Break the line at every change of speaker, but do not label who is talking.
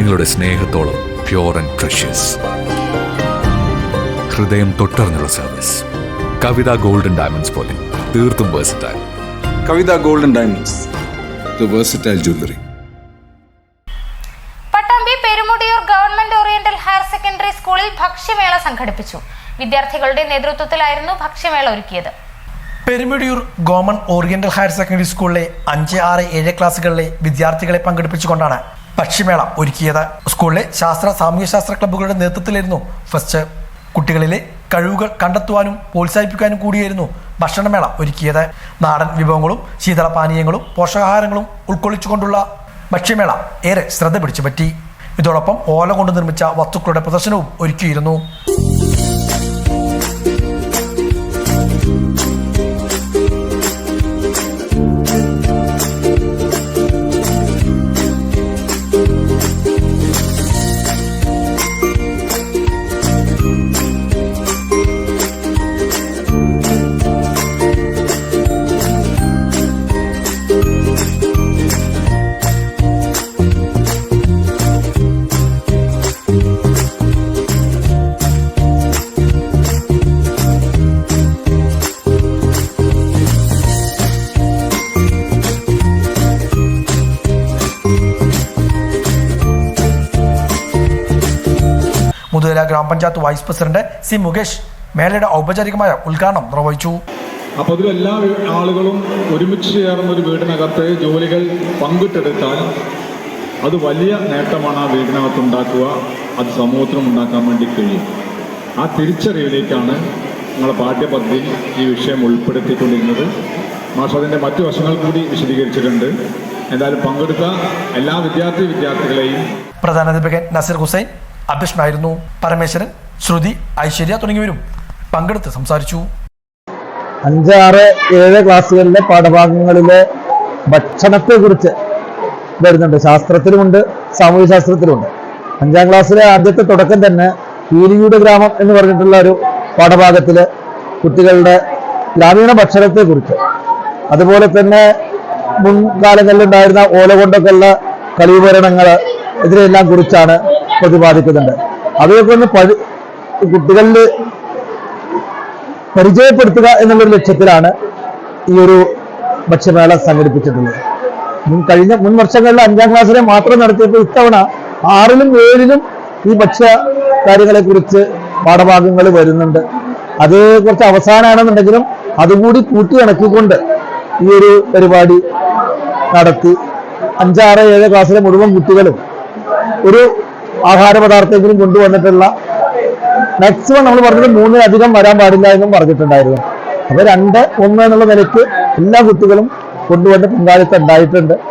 നിങ്ങളുടെ സ്നേഹത്തോളം pure and precious ഹൃദയം തൊട്ടറിഞ്ഞുള്ള സർവീസ് കവിത ഗോൾഡൻ ഡയമണ്ട്സ് പോലെ തീർത്തും versatile
Kavitha golden diamonds the versatile jewellery
Pattambi Perumudiyoor government oriental higher secondary സ്കൂളിൽ ഭക്ഷ്യമേള സംഘടിപ്പിച്ചു. വിദ്യാർത്ഥികളുടെ നേതൃത്വത്തിലായിരുന്നു ഭക്ഷ്യമേള ഒരുക്കിയത്.
Perumudiyoor government oriental higher secondary സ്കൂളിലെ അഞ്ച് ആറ് ഏഴ് ക്ലാസ്സുകളിലെ വിദ്യാർത്ഥികളെ പങ്കെടുപ്പിച്ചുകൊണ്ടാണ് ഭക്ഷ്യമേള ഒരുക്കിയത് സ്കൂളിലെ ശാസ്ത്ര സാമൂഹ്യ ശാസ്ത്ര ക്ലബ്ബുകളുടെ നേതൃത്വത്തിലായിരുന്നു. ഫസ്റ്റ് കുട്ടികളിലെ കഴിവുകൾ കണ്ടെത്തുവാനും പ്രോത്സാഹിപ്പിക്കാനും കൂടിയായിരുന്നു ഭക്ഷണമേള ഒരുക്കിയത്. നാടൻ വിഭവങ്ങളും ശീതളപാനീയങ്ങളും പോഷകാഹാരങ്ങളും ഉൾക്കൊള്ളിച്ചുകൊണ്ടുള്ള ഭക്ഷ്യമേള ഏറെ ശ്രദ്ധ പിടിച്ചു പറ്റി ഇതോടൊപ്പം ഓല കൊണ്ട് നിർമ്മിച്ച വസ്തുക്കളുടെ പ്രദർശനവും ഒരുക്കിയിരുന്നു. മുതുകര ഗ്രാമപഞ്ചായത്ത് വൈസ് പ്രസിഡന്റ് സി മുകേഷ് മേളയുടെ ഔപചാരികമായ ഉദ്ഘാടനം നിർവഹിച്ചു.
അപ്പോൾ അതിൽ എല്ലാ ആളുകളും ഒരുമിച്ച് ചേർന്ന ഒരു വീടിനകത്ത് ജോലികൾ പങ്കിട്ടെടുത്താൽ അത് വലിയ നേട്ടമാണ് ആ വീടിനകത്ത് ഉണ്ടാക്കുക അത് സമൂഹത്തിനും ഉണ്ടാക്കാൻ വേണ്ടി കഴിയും. ആ തിരിച്ചറിവിലേക്കാണ് ഞങ്ങളുടെ പാഠ്യപദ്ധതി ഈ വിഷയം ഉൾപ്പെടുത്തിക്കൊണ്ടിരുന്നത്. മാഷ് അതിന്റെ മറ്റു വശങ്ങൾ കൂടി വിശദീകരിച്ചിട്ടുണ്ട്. എന്തായാലും പങ്കെടുത്ത എല്ലാ വിദ്യാർത്ഥി വിദ്യാർത്ഥികളെയും
പ്രധാനാധ്യാപകൻ നസീർ ഹുസൈൻ അധ്യക്ഷനായിരുന്നു പരമേശ്വരൻ ശ്രുതി ഐശ്വര്യ തുടങ്ങിയവരും പങ്കെടുത്ത് സംസാരിച്ചു.
അഞ്ച് ആറ് ഏഴ് ക്ലാസ്സുകളിലെ പാഠഭാഗങ്ങളിലെ ഭക്ഷണത്തെ കുറിച്ച് വരുന്നുണ്ട്. ശാസ്ത്രത്തിലുമുണ്ട് സാമൂഹ്യ ശാസ്ത്രത്തിലുമുണ്ട് അഞ്ചാം ക്ലാസ്സിലെ ആദ്യത്തെ തുടക്കം തന്നെ പീലിയുടെ ഗ്രാമം എന്ന് പറഞ്ഞിട്ടുള്ള ഒരു പാഠഭാഗത്തിൽ കുട്ടികളുടെ ഗ്രാമീണ ഭക്ഷണത്തെ കുറിച്ച് അതുപോലെ തന്നെ മുൻകാലങ്ങളിലുണ്ടായിരുന്ന ഓല കൊണ്ടൊക്കെയുള്ള കളിയുപകരണങ്ങൾ ഇതിനെല്ലാം കുറിച്ചാണ് പ്രതിപാദിക്കുന്നുണ്ട് അവയൊക്കെ ഒന്ന് പഠി കുട്ടികളിൽ പരിചയപ്പെടുത്തുക എന്നുള്ളൊരു ലക്ഷ്യത്തിലാണ് ഈ ഒരു ഭക്ഷ്യമേള സംഘടിപ്പിച്ചിട്ടുള്ളത്. മുൻ കഴിഞ്ഞ മുൻ വർഷങ്ങളിൽ അഞ്ചാം ക്ലാസ്സിലെ മാത്രം നടത്തിയപ്പോൾ ഇത്തവണ ആറിലും ഏഴിലും ഈ ഭക്ഷ്യ കാര്യങ്ങളെ കുറിച്ച് പാഠഭാഗങ്ങൾ വരുന്നുണ്ട്. അത് കുറച്ച് അവസാനമാണെന്നുണ്ടെങ്കിലും അതുകൂടി കൂട്ടി ഇണക്കിക്കൊണ്ട് ഈ ഒരു പരിപാടി നടത്തി. അഞ്ചാറ് ഏഴ് ക്ലാസ്സിലെ മുഴുവൻ കുട്ടികളും ഒരു ആഹാര പദാർത്ഥമെങ്കിലും കൊണ്ടുവന്നിട്ടുള്ള മാക്സിമം നമ്മൾ പറഞ്ഞത് മൂന്നിലധികം വരാൻ പാടില്ല എന്നും പറഞ്ഞിട്ടുണ്ടായിരുന്നു. അപ്പൊ രണ്ട് ഒന്ന് എന്നുള്ള നിലയ്ക്ക് എല്ലാ കുട്ടികളും കൊണ്ടുവന്ന് പങ്കാളിത്തം ഉണ്ടായിട്ടുണ്ട്.